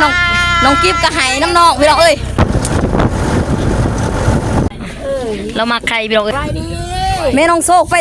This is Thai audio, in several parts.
น้องน้องกิฟต์ก็ให้น้ำนองพี่น้องเอ้ยเรามาใครพี่น้องเอ้ยแม่น้องโซกไป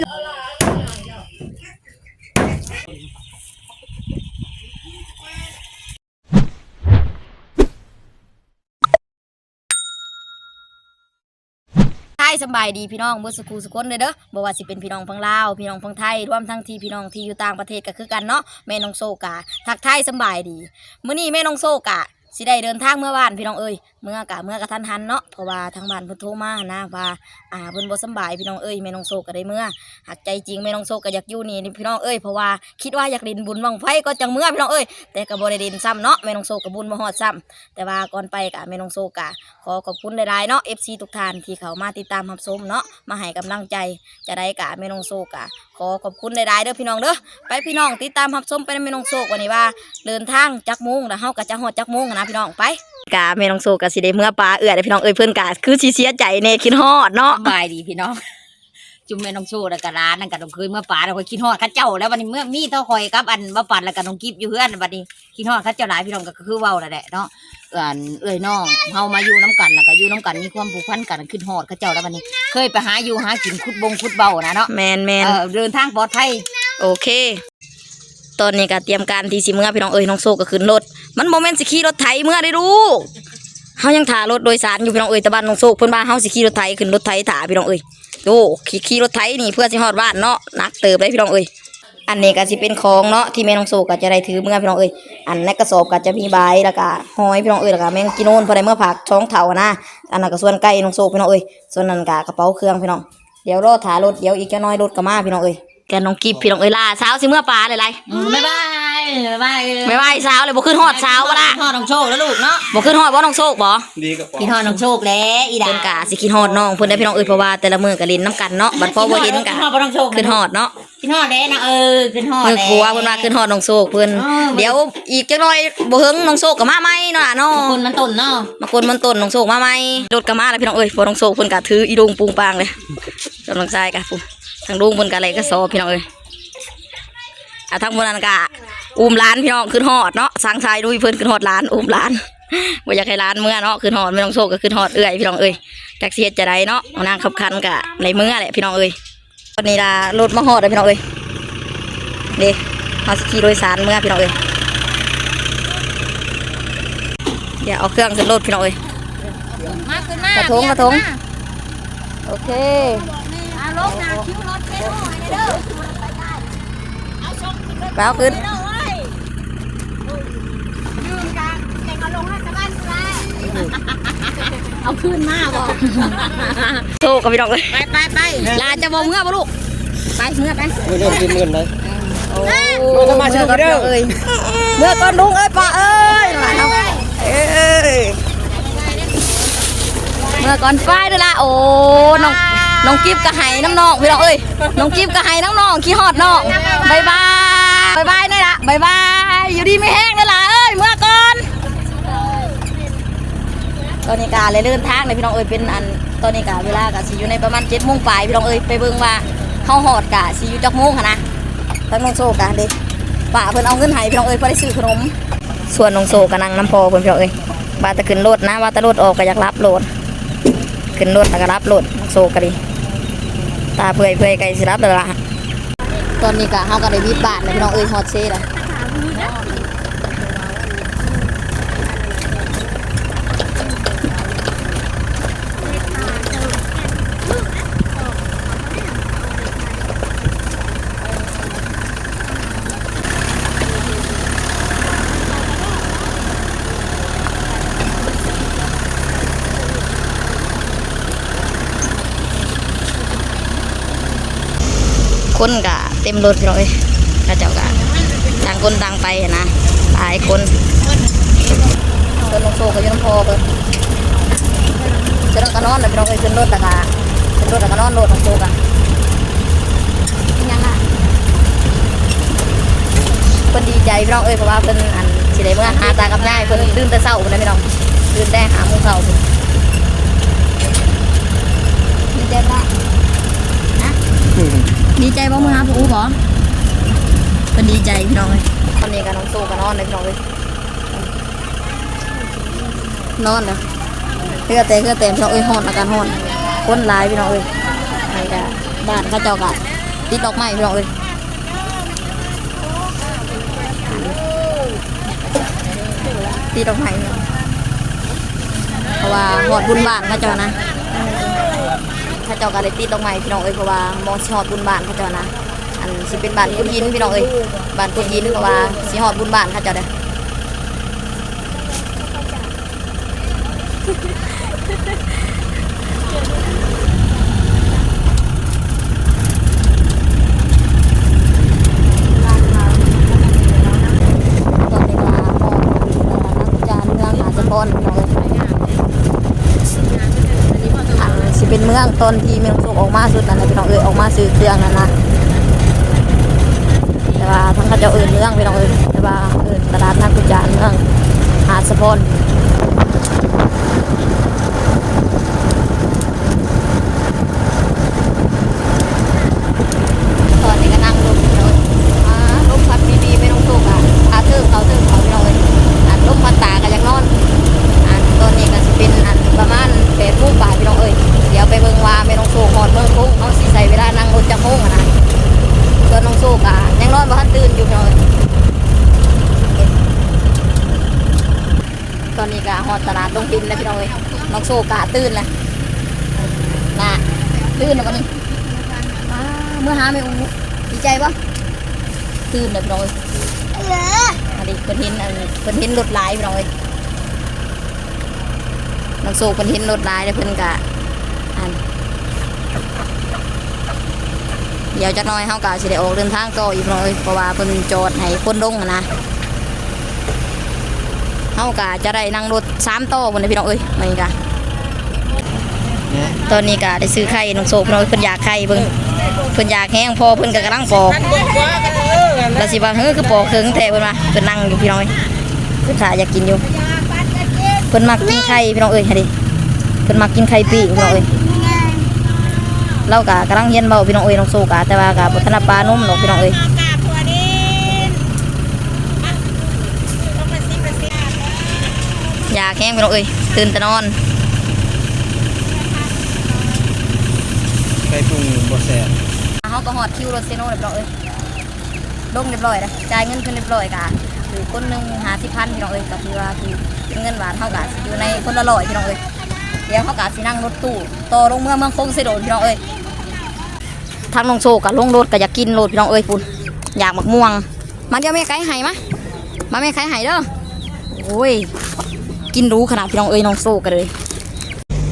สบายดีพี่น้องเมื่อสักครู่สักคนเลยเด้อบอกว่าสิเป็นพี่น้องพังลาวพี่น้องพังไทยรวมทั้งที่พี่น้องที่อยู่ต่างประเทศก็คือกันเนาะแม่น้องโซกะทักไทายสบายดีมื้อนี้แม่น้องโซกะ สิได้เดินทางเมื่อวานพี่น้องเอ้ยเมื่อกะเมื่อกะทันหันเนาะเพราะว่าทางบ้านเพิ่นโทรมานะว่าอ่าเพิ่นบ่สำบายพี่น้องเอ้ยแม่น้องโซก็ได้เมื่อหักใจจริงแม่น้องโซก็อยากอยู่นี่นี่พี่น้องเอ้ยเพราะว่าคิดว่าอยากเล่นบุญบังไฟก็จังเมื่อพี่น้องเอ้ยแต่ก็บ่ได้เล่นซ้ำเนาะแม่น้องโซก็บุญบ่ฮอดซ้ำแต่ว่าก่อนไปกะแม่น้องโซกะขอขอบคุณหลายๆเนาะ FC ทุกท่านที่เขามาติดตามรับชมเนาะมาให้กำลังใจจะได้กะแม่น้องโซกะขอขอบคุณหลายๆเด้อพี่น้องเด้อไปพี่น้องติดตามรับชมไปแม่น้องโซกวันนี้ว่า เดินทางจักโมงแล้วเฮาก็จะฮอดจักโมงนะพี่น้องไปกะแม่น้องโซกะสิได้เมื่อปลาเอื้อเด้อพี่น้องเอ้ยเพิ่นกะคือสิเสียใจแน่คิดฮอดเนาะสบายดีพี่น้อง จุ่มแม่น้องโชว์แล้วก็ร้านนั่นก็ต้องคืนเมื่อป่าเราคอยคิดฮอดเข้าเจ้าแล้ววันนี้เมื่อมีเท่าคอยกับอันมาปัดแล้วก็น้องกิฟอยู่เพื่อนวันนี้คิดฮอดเข้าเจ้าหลายพี่น้องก็คือเว้าแล้วแหละเนาะเอ่อนเอ้ยน้องเฮามาอยู่น้ำกันแล้วก็อยู่น้ำกันมีความผูกพันกันคิดฮอดเข้าเจ้าแล้ววันนี้ เคยไปหาอยู่หากินคุดบงคุดเบานะเนาะแมนแมนเออเดินทางปลอดภัยโอเค ตอนนี้ก็เตรียมการที่สิเมื่อพี่น้องเอ้ยน้องโซก็ขึ้นรถ มันโมเมนต์สิขี่รถไถเมื่อได้ลูกเฮายังถ่ารถโดยสารอยู่พี่น้องเอ้ยแตะบ้านน้องโซกเพิ่นว่าเฮาสิขี่รถไถขึ้นรถไถถ่าพี่น้องเอ้ยโอ้ขี่ขี่รถไถนี่เพื่อสิฮอดบ้านเนาะนักเติบเลยพี่น้องเอ้ยอันนี้ก็สิเป็นของเนาะที่แม่น้องโซก็จะได้ถือเมื่อพี่น้องเอ้ยอันในกระสอบก็จะมีใบแล้วก็หอยพี่น้องเอ้ยแล้วก็แมงกิโนนพอได้เมื่อผักท้องเถานะอันนั้นก็ส่วนไก่น้องโซพี่น้องเอ้ยส่วนนั้นก็กระเป๋าเครื่องพี่น้องเดี๋ยวรอถ่ารถเดี๋ยวอีกจะน้อยรถก็มาพี่น้องเอ้ย กน้องกิบพี่น้องเอ้ยล่าสาวสิเมื่อปลาเลยไรบ๊ายบายบ๊ายบายไม่ไหวสาวเลยบ่ขึ้นฮอดสาวบ่ล่ะคิดฮอดน้องโชคแล้วลูกเนาะบ่ขึ้นฮอดบ่น้องโชคบ่ดีกับปอคิดฮอดน้องโชคแล้วอีดาเพิ่นกะสิคิดฮอดน้องเพิ่นได้พี่น้องเอ้ยเพราะว่าแต่ละมื้อก็เล่นน้ำกันเนาะบัดพอบ่เห็นกะคิดฮอดบ่น้องโชคขึ้นฮอดเนาะคิดฮอดแล้วนะเออคิดฮอดเพิ่นแล้วกลัวเพิ่นว่าขึ้นฮอดน้องโชคเพิ่นอ๋อเดี๋ยวอีกจักหน่อยบ่เฮิงน้องโชคก็มาใหม่เนาะล่ะเนาะคนมันต้นเนาะมากวนมันต้นน้องโชคมาใหม่รถก็มาแล้วพี่น้องเอ้ยพอน้องโชคเพิ่นก็ถืออีดุงปุงปางเลยกำลังใจกะพุ่น ทางลุงเพิ่นก็อะไรก็สอบพี่น้องเอ้ยอะทางบนนั้นก็อุ้มหลานพี่น้องขึ้นฮอดเนาะสร้างชายดุยเพิ่นขึ้นฮอดหลานอุ้มหลานบ่อยากให้ร้านเมื่อเนาะขึ้นหอดไม่ต้องโชคก็ขึ้นหอดเอื่อยพี่น้องเอ้ยจากเสียจะได้เนาะเอานางขับคันกะในเมื่อแหละพี่น้องเอ้ยวันนี้ล่ะรถมาหอดเลยพี่น้องเอ้ยเด้เอาสกีโดยสารเมื่อพี่น้องเอ้ยเดี๋ยวเอาเครื่องขึ้นรถพี่น้องเอ้ยมาขึ้นมากระทงกระทงโอเคอา ลงนาคิ้วรถเท่หน่อยเด้อไปเอาขึ้นเด้อเว้ยยืนกันแต่ก็ลงให้สบายสบายเอาขึ้นมาบอกโชคกับพี่น้องเอ้ยไปไปไปลาจะบอกเมื่อปะลูกไปเมื่อไปไม่เริ่มกินเงินเลยโอ้เมื่อก็มาเชิญกันเด้อเอ้ยเมื่อก่อนลุงเอ้ยป้าเอ้ยหลานเอาเอ้ยเมื่อก่อนป้ายด้วยละโอ้น้อง น้องกิฟต์ก็ให้น้ำน้องพี่น้องเอ้ยน้องกิฟต์ก็ให้น้ำน้องขี้ฮอดน้องบายบายบายบายนี่ละบายบายอยู่ดีไม่แห้งนี่ละเอ้ยเมื่อก่อนตอนนี้กาเลยเดินทางเลยพี่น้องเอ้ยเป็นอันตอนนี้กาเวลากะสิอยู่ในประมาณเจ็ดโมงปลายพี่น้องเอ้ยไปเบิ่งว่าเขาหอดกะสิอยู่จักโมงค่ะนะทั้งน้องโซกันเด็ป้าเพิ่นเอาเงินให้พี่น้องเอ้ยพอได้ซื้อขนมส่วนน้องโซก็นั่งน้ำพอเพิ่นพี่น้องเอ้ยว่าต่ขึ้นรถนะว่าต่รถออกก็อยากรับรถขึ้นรถแล้วก็รับรถน้องโซก็ดี ตาเปื่อยเปื่อยไก่สิรับเลยล่ะตอนนี้ก็เฮาก็ได้วิบบาทเลยพี่น้องเอ้ยฮอดเซ่ล้ว คนก็เต็มรถพี่น้องเอ้ยกระเจ้าก็ต่างคนต่างไปหั้นนะหลายคนส่วนน้องโซก็อยู่น้ำพอเพิ่นจะต้องก็นอนเลยพี่น้องเอ้ยขึ้นรถแล้วก็ขึ้นรถแล้วก็นอนรถน้องโซก็ยังอะเพิ่นดีใจพี่น้องเอ้ยเพราะว่าเพิ่นอันสิได้เมื่อหาตากับยายเพิ่นตื่นแต่เช้าพุ่นนะพี่น้องตื่นแต่หาโมงเช้าพุ่นดีใจปะนะ ดีใจบ่มื้อหาปู่บ่เพิ่นดีใจพี่น้องเอ้ยตอนนี้ก็น้องสู้ก็นอนอนเลยพี่น้องเอ้ยนอนเลยเพื่อแต่เพื่อแต่พี่น้องเอ้ยฮ้อนอาการฮ้อนคนหลายพี่น้องเอ้ยไอ้กะบ้านเขาเจ้ากะติดดอกไม้พี่น้องเอ้ยติดดอกไม้พี่น้องเพราะว่าหอดบุญบ้านเขาเจ้านะ เขาเจ้าก็เลยติดดอกไม้พี่น้องเอ้ยเพราะว่ามองสิหอดบุญบ้านเขาเจ้านะอันสิเป็นบ้านกุยินพี่น้องเอ้ยบ้านกุยินเพราะว่าสิหอดบุญบ้านเขาเจ้าเด้อตอนนี้ก็หอดจานเมืองอาจจะพรพี่น้องเอ้ยอันสิเป็นเมือง ตอนที่มืองสุกออกมาสุดนั่นนะพี่น้องเอ้ยออกมาซื้อเครื่องนั่นนะแต่ว่าทั้งเขาเจ้าเอื่นเมืองพี่น้องเอื่นแต่ว่าเอื่นตลาดนักกุจานเมืองหาดสะพอนตอนนี้ก็นั่งลมพี่น้องอ่าลมพัดดีๆไม่ต้องทุกข์อะอาเทิงเขาเทิงเขาพี่น้องเอ้ยอันลมพัดตาก็ยังนอนอันตอนนี้ก็จะเป็นอันประมาณแปดโมงบ่ายพี่น้องเอ้ยเดี๋ยวไปเบิ่งว่าไม่ต้องโศกหอดเมืองคุ้งเขาสิใส่เวลานั่งรถจะโมงอะนะ ส่วนน้องสู้กะยังนอนบ่ทันตื่นอยู่พี่น้องตอนนี้กะฮอดตลาดลงพินแล้วพี่น้องเอ้ยน้องสู้ กะตื่นแหล้วน่ะตื่นแล้ววันนี้อ้าเมื่อหาไม่อู้ดีใจปะตื่นแล้วพี่น้องเอ้ยอันนี้เพิ่นเห็นอันเพิ่นเห็นรถหลายพี่น้องเอ้ยน้องสู้เพิ่นเห็นรถหลายแล้วเพิ่นกะอันเดี๋ยวจักหน้อยเฮากะสิได้ออกเดินทางต่ออีกหน่อยเพราะว่าเพิ่นจอดให้คนลงนะเฮากะจะได้นั่งรถสามต่อพุ่นนะพี่น้องเอ้ยมานี่กะ ตอนนี้กะได้ซื้อไข่น้องโซพี่น้องเอ้ยเพิ่นอยากไข่เบิ่งเพิ่นอยากแห้งพอเพิ่นก็กำลังปอกแล้วสิว่าเฮ้อคือปอกเคิงแท้เพิ่นว่าเพิ่นนั่งอยู่พี่น้อยเพิ่นถ่าอยากกินอยู่เพิ่นมักกินไข่พี่น้องเอ้ยดิเพิ่นมักกินไข่ปิ้งพี่น้องเอ้ยเรากะกำลังเฮียนเบาพี่น้องเอ้ยน้องโซกะแต่ว่ากะบุทนาปลานุ่มหรอกพี่น้องเอ้ยอยากแห้งพี่น้องเอ้ยตื่นแต่นอนุงบ่แซ่บเขาก็หอดคิวรถเซโน่เรียบร้อยเอ้ยลงเรียบร้อยนะจ่ายเงินเพิ่นเรียบร้อยกะคือคนหนึ่งหาสิพันพี่น้องเอ้ยก็คือว่าคือเป็นเงินหวานเท่ากับอยู่ในคนละร้อยพี่น้องเอ้ยเดี๋ยวเขากะสินั่งรถตู้ต่อลงเมืองเมืองคงเสด็จพี่น้องเอ้ยทางน้องโซกะลงรถก็อยากกินรถพี่น้องเอ้ยปุ่นอยากหมักม่วงมาเดี๋ยวแม่ไก่ไห้มามาแม่ไก่ไห้เด้อโอ้ยกินรู้ขนาดพี่น้องเอ้ยน้องโซกันเลย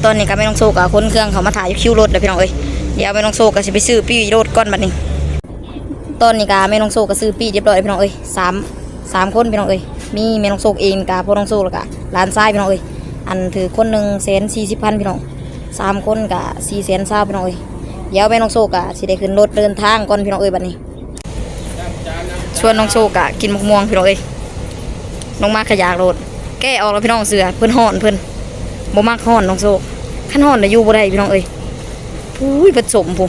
ตอนนี้ก็ไม่น้องโซกับคนเครื่องเขามาถ่ายคิวรถเลยพี่น้องเอ้ย เดี๋ยวไม่น้องโซก็สิไปซื้อปี้รถก้อนบัดนี้ตอนนี้กาแม่น้องโซก็ซื้อปี้เรียบร้อยพี่น้องเอ้ยสามสามคนพี่น้องเอ้ยมีแม่น้องโซกเองกาพ่อน้องโซแล้วก็หลานชายพี่น้องเอ้ยอันถือคนหนึ่งแสนสี่สิบพันพี่น้องสามคนกะสี่แสนเศร้าพี่น้องเอ้ยเดี๋ยวแม่น้องโซกะสิได้ขึ้นรถเดินทางก่อนพี่น้องเอ้ยบัดนี้ชวนน้องโซกะกินมะม่วงพี่น้องเอ้ยน้องมากขยากรถแก้ออกแล้วพี่น้องเสือเพิ่นห่อนเพิ่นบ่มากห่อนน้องโซกขั้นห่อนน่ะอยู่บ่ได้พี่น้องเอ้ย อุ้ยผสมพู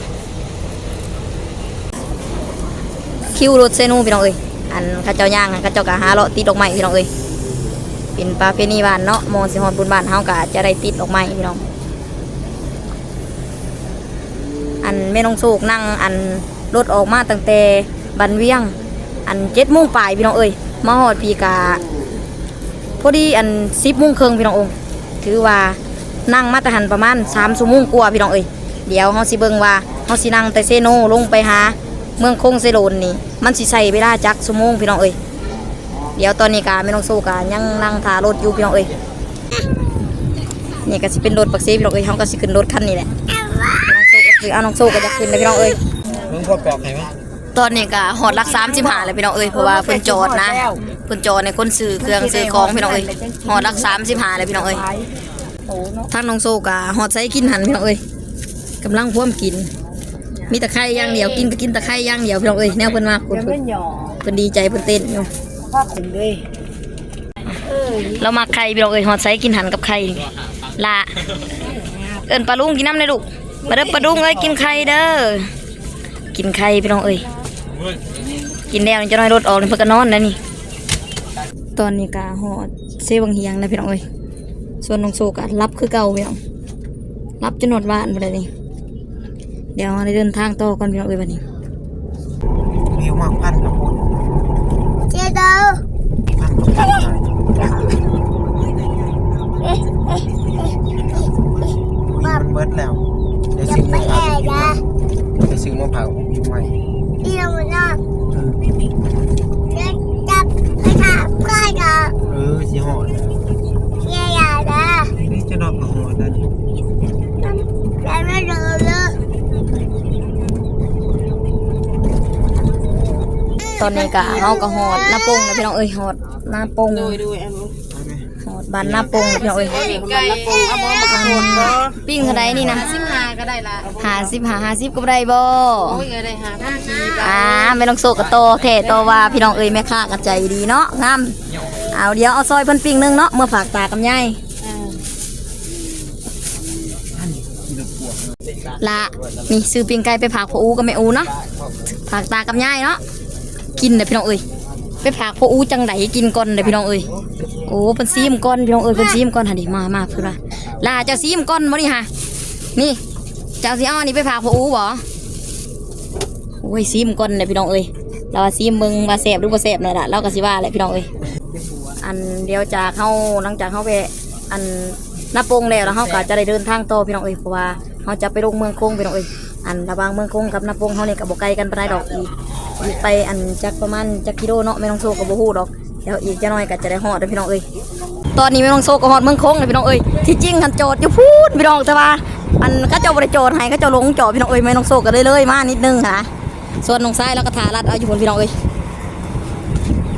คิวรถเซนูพี่น้องเอ้ยอันข้าเจ้าย่างข้าเจ้ากะหาเลาะติดดอกไม้พี่น้องเอ้ยเป็นประเพณีบ้านเนาะมองสิฮอดบุญบ้านเฮากะจะได้ติดดอกไม้พี่น้อง อันแม่น้องโศกนั่งอันรถออกมาตั้งแต่บันเวียง อันเจ็ดโมงปลายพี่น้องเอ้ยมาฮอดพีกาพอดีอันสิบโมงครึ่งพี่น้ององค์ถือว่านั่งมาแตหันประมาณสามชั่วโมงกว่าพี่น้องเอ้ย เดี๋ยวเฮาสิเบิ่งว่าเฮาสินั่งแต่เซโนลงไปหา เมืองคงเซโลนนี่ มันสิใช้เวลาจักชั่วโมงพี่น้องเอ้ยเดี๋ยวตอนนี้กาไม่ต้องสู้กายังนั่งทารถอยู่พี่น้องเอ้ยนี่ก็สิเป็นรถปักเซพี่น้องเอ้ยเขาก็สิขึ้นรถคันนี้แหละน้องสู้ก็คือเอาน้องสู้ก็จะขึ้นเลยพี่น้องเอ้ยมึงพอปอกให้ไหมตอนนี้ก็หอดรักสามสิบห้าเลยพี่น้องเอ้ยเพราะว่าเพิ่นจอดนะเพิ่นจอดในคนซื้อเครื่องซื้อของพี่น้องเอ้ยหอดรักสามสิบห้าเลยพี่น้องเอ้ยทางน้องโซกาหอดใส่กินหันพี่น้องเอ้ย กำลังพ่วมกิน มีตะไคร้อย่างเดียวกินก็กินตะไคร้อย่างเดียวพี่น้องเอ้ยแนวเพิ่นมากคุณเพิ่นเพิ่นดีใจเพิ่นเต้นอยู่ภาพถึงเลยเรามาไข่พี่น้องเอ้ยหอดใส่กินหันกับไข่นี่ละเอิ้นปลาลุงกินน้ำเลยลูกมาเด้อปลาลุงเอ้ยกินไข่เด้อกินไข่พี่น้องเอ้ยกินแล้วนี่จะน้อยรถออกนี่เพิ่นก็นอนแล้วนี่ตอนนี้ก็หอดเซวังเฮียงนะพี่น้องเอ้ยส่วนน้องโซก็รับคือเก่าพี่น้องรับจนหนวดบ้านไปเลยนี่ เดี๋ยวเราได้เดินทางต่อก่อนพี่น้องเอ้ยบัดนี้วิวมากพันกับคนเจ๊ดาวพันกับพันมันเบิดแล้วเดี๋ยวซื้อมาแอเผาร์นะเดี๋ยวซื้อมาเผาอีกใหม่ที่เราไม่ได้จะจับไปถามก็จะเออสิหอด เจ๊ยานะ นี่จะดอกกระหอดนั่น แต่ไม่รู้เลย ต อนนี้ก็เฮาก็หอดหน้าโป่งนะพี่น้องเอ้ยหอดหน้าโป่งดูดูอันนี้หอดบ้านหน้าโป่งนะพี่น้องเอ้ยไก่เอาบ่มาโคนบ่ปิ้งเท่าไดนี่นะสิบห้าก็ได้ละหาสิบหาหาสิบก็บ่ได้บ่โอ้ยก็ได้ห้าพันกีบอ่าไม่ต้องโซกกระโตแท้โตว่าพี่น้องเอ้ยแม่ค้ากันใจดีเนาะงามเอาเดี๋ยวเอาซอยเพิ่นปิ้งหนึงเนาะเมื่อฝากตากับยายละนี่ซื้อปิ้งไก่ไปผากพ่ออูกับแม่อูเนาะผากตากับยายเนาะ กินเด้อพี่น้องเอ้ยไปผากพ่ออูจังไดกินก่อนเด้อพี่น้องเอ้ยโอ้เพิ่นซีมก่อนพี่น้องเอ้ยเพิ่นซีมก่อนหันดิมามาเพิ่อนว่าลาเจ้าซีมก่อนบ่นี่ฮะนี่เจ้าสิเอาอันนี้ไปผากพ่ออูบ่โอ้ยซีมก่อนเด้อพี่น้องเอ้ยเราซีมเบิงว่าแซ่บหรือบ่แซ่บนั่นละเราก็สิว่าแหละพี่น้องเอ้ยอันเดียวจากเฮาหลังจากเฮาไปอันหน้าโปงแล้วแล้วเฮาก็จะได้เดินทางต่อพี่น้องเอ้ยเพราะว่าเฮาจะไปลงเมืองคงพี่น้องเอ้ย อันระว่างเมืองคงกับหน้าโปงเฮาเนี่ยก็บ่ไกลกันไปนใดดอกอีกอีกไปอันจักประมาณจักกิโลเนาะไม่ต้องโซก็บ่ฮู้ดอกเดี๋ยวอีกจะน้อยก็จะได้ฮอดเด้อพี่น้องเอ้ยตอนนี้ไม่ต้องโซก็ฮอดเมืองคงเลยพี่น้องเอ้ยที่จริงคันโจทย์อยู่พูดพี่น้องแต่ว่าอันเขาเจ้าบ่ได้โจทย์ให้เขาเจ้าลงจอดพี่น้องเอ้ยไม่ต้องโซก็เลยเลยมานิดนึงค่ะส่วนน้องซ้ายแล้วก็ทารัดเอาอยู่พุ่นพี่น้องเอ้ย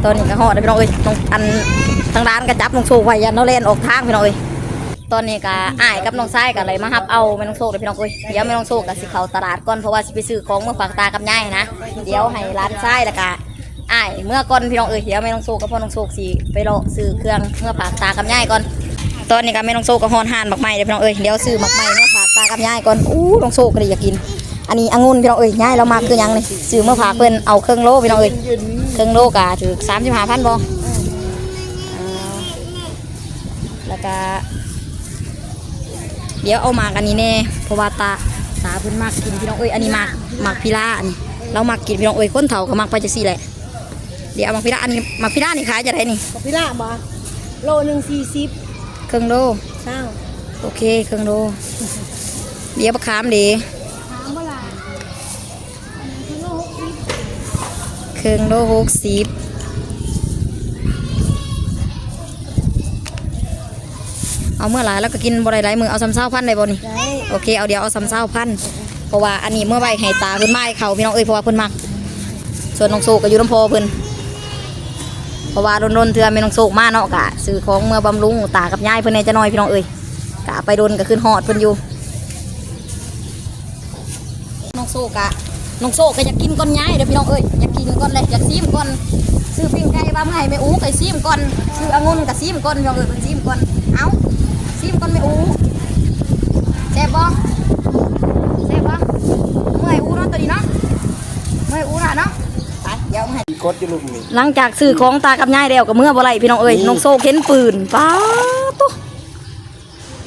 ตอนนี้ก็ฮอดเด้อพี่น้องเอ้ยตรงอันทางร้านก็จับน้องโซไว้ยันเนาะเล่นออกทางพี่น้องเอ้ย ตอนนี้ก็อ้ายกับน้องชายก็เลยมาฮับเอาแม่น้องโซกเลยพี่น้องเอ้ยเดี๋ยวแม่น้องโซกก็สิเข้าตลาดก่อนเพราะว่าสิไปซื้อของเมื่อฝากตากับยายนะเดี๋ยวให้ร้านชายแล้วก็อ้ายเมื่อก่อนพี่น้องเอ้ยเดี๋ยวแม่น้องโซกกับพ่อน้องโซกสิไปรอซื้อเครื่องเมื่อฝากตากับยายก่อน ตอนนี้ก็แม่น้องโซกก็ฮอนหานบักไม้เลยพี่น้องเอ้ยเดี๋ยวซื้อบักไม้เมื่อฝากตากับยายก่อนอู้น้องโซกก็เลยอยากกิน อันนี้องุ่นพี่น้องเอ้ยยายเรามาคือหยังนี่ซื้อเมื่อฝากเพิ่นเอาเครื่องโลพี่น้องเอ้ยเครื่องโลกะถือสามสิบห้าพันบ่เอแล้วก็ เดี๋ยวเอาหมากอันนี้แน่เพราะว่าตาตาเพิ่นมากกินพี่น้องเอ้ยอันนี้หมากหมากพิล่าอันนี้เรามักกินพี่น้องเอ้ยคนเฒ่าก็มักไปจะซี่แหละเดี๋ยวเอาหมากพิล่าอันนี้หมากพิล่านี่ขายจะได้นี่พี่ละบ่โลหนึ่งสี่สิบเครื่องโลเช้าโอเคเครื่องโลเดี๋ยวประคามเดีถามว่าล่ะเครื่องโลหกสิบ เอาเมื่อไหร่แล้วก็กินบ่ได้หลายมือเอาซ้ำเศร้าพันได้บ่นี่ได้โอเคเอาเดี๋ยวเอาซ้ำเศร้าพันเพราะว่าอันนี้เมื่อใบให้ตาเพิ่นไม้เขาพี่น้องเอ้ยเพราะว่าเพิ่นมักส่วนน้องโซก็อยู่น้ำพอเพิ่นเพราะว่าโดนๆเทือแม่น้องโซกมาเนาะกะซื้อของเมื่อบำรุงตากับยายเพิ่นในจะน้อยพี่น้องเอ้ยกะไปโดนก็ขึ้นฮอดเพิ่นอยู่น้องโซกะน้องโซก็อยากกินก้อนยายเด้อพี่น้องเอ้ยอยากกินก้อนเลยอยากซีมก้อนซื้อปิ้งไก่ว่าเมื่อให้แม่อูไก่ซีมก้อนซื้อองุ่นกับซีมก้อนพี่น้องเอ้ยเพิ่นซีมก้อนเอ้า ซีมก้อนแม่อูแซ่บบ่แซ่บบ่เมื่อยอูเนาะตัวนี้เนาะเมื่อยอูน่ะเนาะไปเดี๋ยวเอามาให้กดอยู่ลูกนี่หลังจากซื้อของตากับยายแล้วก็เมื่อบ่ไรพี่น้องเอ้ยน้องโซเข็นปืนป้าตุ๊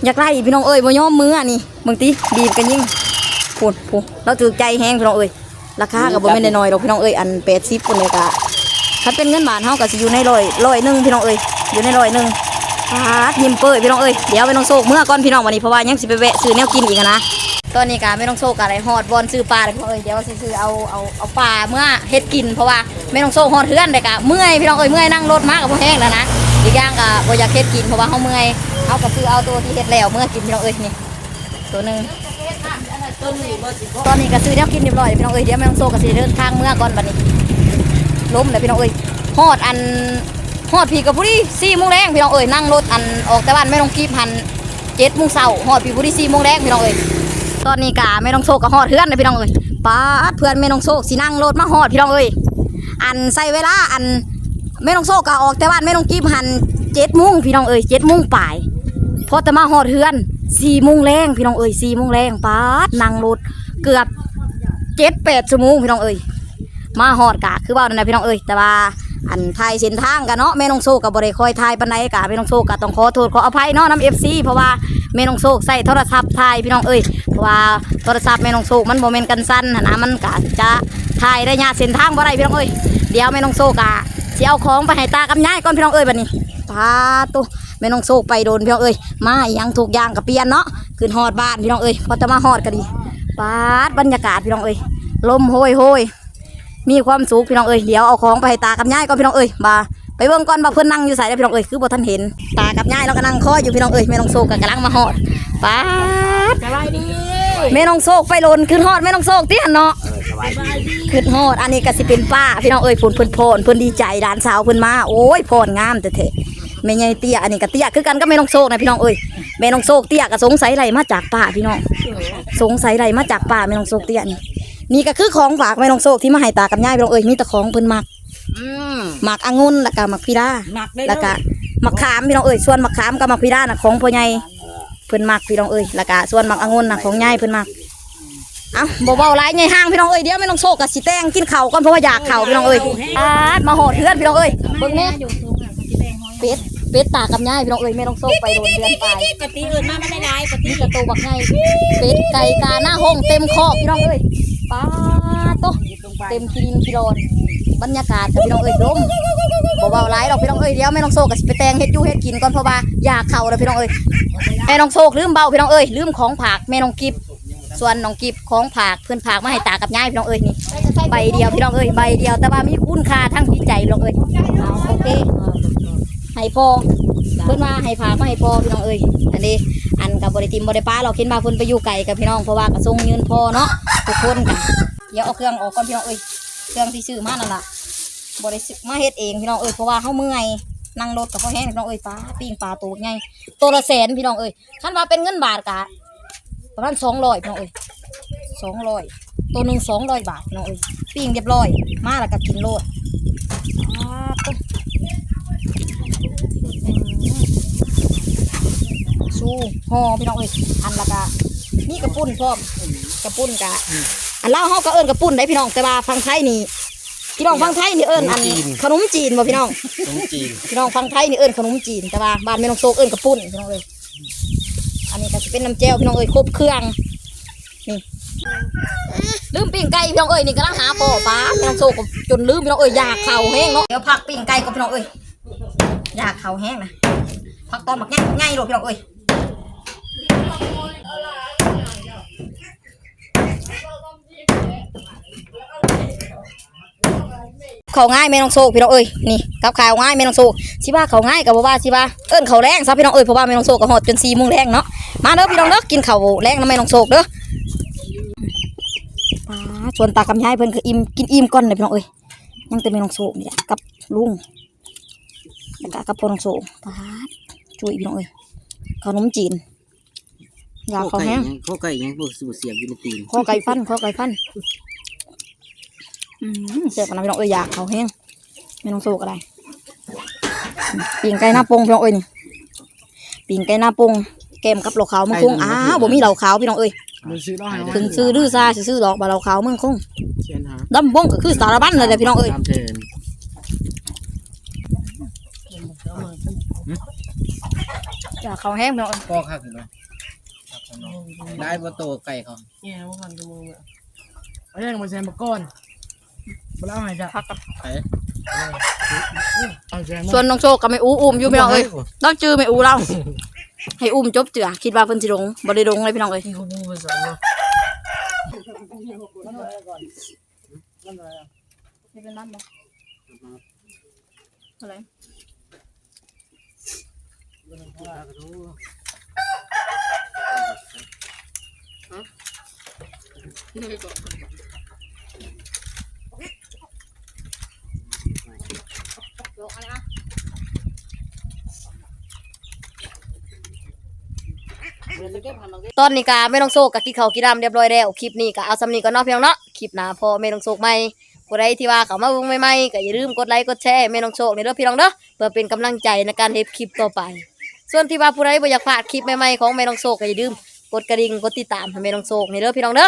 อยากไล่พี่น้องเอ้ยบ่ยอมมืออันนี้บางทีบีบกันยิ่งพูนพูนเราถือใจแห้งพี่น้องเอ้ยราคาก็บ่แม่นน้อยๆดอกพี่น้องเอ้ยอัน80คนเลยก็ถ้าเป็นเงินบาทเฮาก็สิอยู่ในร้อยร้อยหนึงพี่น้องเอ้ยอยู่ในร้อยหนึง ปาดยิ้มเป้ยพี่น้องเอ้ยเดี๋ยวไปน้องโซกเมื่อก่อนพี่น้องวันนี้เพราะว่ายังสิไปแวะซื้อแนวกินอีกนะตอนนี้ก็ไม่ต้องโซกอะไรฮอดบอลซื้อปลาเลยพี่น้องเอ้ยเดี๋ยวซื้อเอาเอาเอาปลาเมื่อเฮ็ดกินเพราะว่าไม่ต้องโซกฮอดเทือนเลยกะเมื่อยพี่น้องเอ้ยเมื่อยนั่งรถมากกับพวกแห้งแล้วนะอีกอย่างก็บ่อยากเฮ็ดกินเพราะว่าเฮาเมื่อยเฮาก็ซื้อเอาตัวที่เฮ็ดแล้วเมื่อกินพี่น้องเอ้ยนี่ตัวหนึ่งตอนนี้ก็ซื้อแนวกินเรียบร้อยพี่น้องเอ้ยเดี๋ยวไม่ต้องโซกก็สิเดินทางเมื่อก่อนบัดนี้ล้มเลยพี่น้องเอ้ยฮอดอัน ฮอดพีกับผู้ที่สี่โมงแรงพี่น้องเอ้ยนั่งรถอันออกแต่บ้านไม่ต้องกีบหันเจ็ดโมงเช้าฮอดพีผู้ที่สี่โมงแรงพี่น้องเอ้ยตอนนี้กะไม่ต้องโซกกับฮอดเพื่อนเลยพี่น้องเอ้ยป้าเพื่อนไม่ต้องโซกสินั่งรถมาฮอดพี่น้องเอ้ยอันใส่เวลาอันไม่ต้องโซกกะออกแต่บ้านไม่ต้องกีบหันเจ็ดโมงพี่น้องเอ้ยเจ็ดโมงป่ายพอแต่มาฮอดเพื่อนสี่โมงแรงพี่น้องเอ้ยสี่โมงแรงป้านั่งรถเกือบเจ็ดแปดชั่วโมงพี่น้องเอ้ยมาฮอดกะคือว่านั่นนะพี่น้องเอ้ยแต่ว่า อันทายเส้นทางกันเนาะแม่น้องโซกับ่ได้คอยทายปานใดกะแม่น้องโซกะต้องขอโทษขออภัยเนาะน้ำ FC เพราะว่าแม่น้องโซกใส่โทรศัพท์ทายพี่น้องเอ้ยเพราะว่าโทรศัพท์แม่น้องโซกมันบ่แม่นกันสั้นซันนะมันกะจะทายระยะเส้นทางบ่ได้พี่น้องเอ้ยเดี๋ยวแม่น้องโซกะสิเอาของไปให้ตากับยายก่อนพี่น้องเอ้ยบัดนี้พาตุแม่น้องโซกไปโดนพี่น้องเอ้ยมาอีหยังทุกอย่างก็เปียนเนาะขึ้นฮอดบ้านพี่น้องเอ้ยพอจะมาฮอดก็ดีปาดบรรยากาศพี่น้องเอ้ยลมโหยโหย มีความสุขพี่น้องเอ้ยเดี๋ยวเอาของไปให้ตากับยายก่อนพี่น้องเอ้ยมาไปเบิ่งก่อนว่าเพิ่นนั่งอยู่ไสแล้วพี่น้องเอ้ยคือบ่ทันเห็นตากับยายเราก็นั่งคอยอยู่พี่น้องเอ้ยแม่น้องโซกก็กำลังมาฮอดป๊าดสบายดีแม่น้องโซกไปโลนขึ้นฮอดแม่น้องโซกติหั่นเนาะสบายดีขึ้นฮอดอันนี้ก็สิเป็นป้าพี่น้องเอ้ยเพิ่นเพิ่นโพนเพิ่นดีใจหลานสาวเพิ่นมาโอ้ยโพนงามแต่เถอะแม่ใหญ่เตี้ยอันนี้ก็เตี้ยคือกันกับแม่น้องโซกนะพี่น้องเอ้ยแม่น้องโซกเตี้ยก็สงสัยไหลมาจากป้าพี่น้องสงสัยไหลมาจากป่าแม่น้องโซกเตี้ยนี่ นี่ก็คือของฝากแม่น้องโซกที่มาให้ตากับยายพี่น้องเอ้ยมีแต่ของเพิ่นมักอืมหมักองุ่นแล้วก็หมักพีดาหนักได้แล้วก็หมักขามพี่น้องเอ้ยส่วนหมักขามกับหมักพีดาน่ะของพ่อใหญ่เพิ่นมักพี่น้องเอ้ยแล้วก็ส่วนหมักองุ่นน่ะของยายเพิ่นมักเอ้าบ่เว้าหลายใหญ่ห้างพี่น้องเอ้ยเดี๋ยวแม่น้องโซกก็สิแต่งกินข้าวก่อนเพราะว่าอยากข้าวพี่น้องเอ้ยอาดมาโหดเทือนพี่น้องเอ้ยเบิ่งแม่เป็ดเป็ดตากับยายพี่น้องเอ้ยแม่น้องโซกไปโดนเดือนไปปฏิอื่นมาไม่ได้ได้ปฏินี่กระโตบักไงเป็ดไก่กาหน้าห้องเต็มคอกพี่น้องเอ้ย ป้าโตเต็มกินกิโลนบรรยากาศกับพี่น้องเอ้ยลมบ่เบาหลายดอกพี่น้องเอ้ยเดี๋ยวแม่น้องโซกับสิไปแตงเฮ็ดอยู่เฮ็ดกินก่อนเพราะว่าอยากเข่าเลยพี่น้องเอ้ยแม่น้องโซกลืมเบาพี่น้องเอ้ยลืมของผากแม่น้องกิบส่วนน้องกิบของผากเพื่อนผากมาให้ตากับยายพี่น้องเอ้ยนี่ใบเดียวพี่น้องเอ้ยใบเดียวแต่ว่ามีคุณค่าทั้งจิตใจพี่น้องเอ้ยเอาโอเคให้พ่อเพื่อนมาให้ผากมาให้พ่อพี่น้องเอ้ยอันนี้อันกับบริติมบริป้าเราคิดมาเพิ่นไปอยู่ไกลกับพี่น้องเพราะว่ากระทรงยืนพอเนาะ ทุกคนกันเดี๋ยวเอาเครื่องออกก่อนพี่น้องเอ้ยเครื่องที่ซื้อมานั่นล่ะบริสุมาเฮ็ดเองพี่น้องเอ้ยเพราะว่าเขาเมื่อยนั่งรถกับพ่อแห้งพี่น้องเอ้ยปลาปิ้งปลาตัวใหญ่ตัวละแสนพี่น้องเอ้ยคันว่าเป็นเงินบาทกะประมาณสองร้อยพี่น้องเอ้ยสองร้อยตัวหนึ่งสองร้อยบาทพี่น้องเอ้ยปิ้งเรียบร้อย มาแล้วก็กินโลดปลาตัวสู้ห่อพี่น้องเอ้ยอันละกะนี่กระปุ้นพร้อม กระปุ้นกะอันเล่าวเฮาก็เอิ้นกระปุ้นได้พี่น้องแต่ว่าฟังไทยนี่พี่น้องฟังไทยนี่เอิ้นอันขนมจีนบ่พี่น้องขนมจีนพี่น้องฟังไทยนี่เอิ้นขนมจีนแต่ว่าบ้านแม่น้องโซกเอิ้นกระปุ้นพี่น้องเอ้ยอันนี้ก็จะเป็นน้ำแจ่วพี่น้องเอ้ยครบเครื่องนี่ลืมปิ้งไก่พี่น้องเอ้ยนี่กำลังหาปอปลาแม่น้องโซกก็จนลืมพี่น้องเอ้ยอยากเข่าแห้งเนาะเดี๋ยวพักปิ้งไก่ก็พี่น้องเอ้ยอยากเข่าแห้งนะพักตอนหมักง่ายง่ายโลดพี่น้องเอ้ย เขาง่ายแม่น้องโซกพี่น้องเอ้ยนี่กับข่าวง่ายแม่น้องโซกสิว่าเขาง่ายกับบ่ว่าสิว่าเอิ้นเขาวแรงซะพี่น้องเอ้ยเพราะว่าแม่น้องโซกก็ฮอดจน4โมงแรงเนาะมาเด้อพี่น้องเด้อกินข้าวแรงนะแม่น้องโซกเด้อปลาชวนตากับยายเพิ่นคืออิ่มกินอิ่มก่อนเลยพี่น้องเอ้ยยังแต่แม่น้องโซกนี่แหละกับลุงแล้วก็กับพ่อน้องโซกปลาจุยพี่น้องเอ้ยขนมจีนอยากเขาแห้งข้อไก่ยังบ่สูเสียบอยู่ในตีนข้อไก่ฟันข้อไก่ฟันอืม เสียบกันนะพี่น้องเอ้ยอยากเขาแห้งไม่ต้องโซกอะไรปิ่งไก่หน้าปงพี่น้องเอ้ยนี่ปิ่งไก่หน้าปงแกมกับเหล่าขาวมึงคงอ้าวบ่มีเหล่าขาวพี่น้องเอ้ยมันซื้อได้ถึงซื้อดื้อซาสิซื้อดอกบาเหล่าขาวมึงคงเชียนหาดำบ้งก็คือสารบัญเลยแหละพี่น้องเอ้ยตามเทินอยากเขาแห้งพี่น้องเอ้ยก็คักเลยได้บ่โตไก่เขาเนี่ยว่าพันตัวมืออะเอาเรื่องมาแซมมาก่อน มาเล่าให้จ้ะพักกันไปเอาแซมส่วนน้องโชคกับแม่อูอุ้มอยู่พี่น้องเอ้ยต้องจื้อแม่อูเราให้อุ้มจบเจือคิดว่าเพิ่นสิลงบ่ได้ลงเลยพี่น้องเอ้ยที่เขาพูดภาษาเนาะเป็นน้ำบ่อะไร ตอนนี้กาไม่ต้องโศกกับกินข้าวกินน้ำเรียบร้อยแล้วคลิปนี้ก็เอาสำนีก็นอกเพียงเนาะคลิปหน้าพอไม่ต้องโศกใหม่ผู้ใดที่ว่าเขามาเบิ่งใหม่ๆก็อย่าลืมกดไลค์กดแชร์ไม่ต้องโศกในเด้อพี่น้องเด้อเพื่อเป็นกำลังใจในการเฮ็ดคลิปต่อไป ส่วนที่ว่าผู้ใดบ่อยากพลาดคลิปใหม่ๆของไม่ต้องโศกก็อย่าลืมกดกระดิ่งกดติดตามให้ไม่ต้องโศกในเด้อพี่น้องเด้อ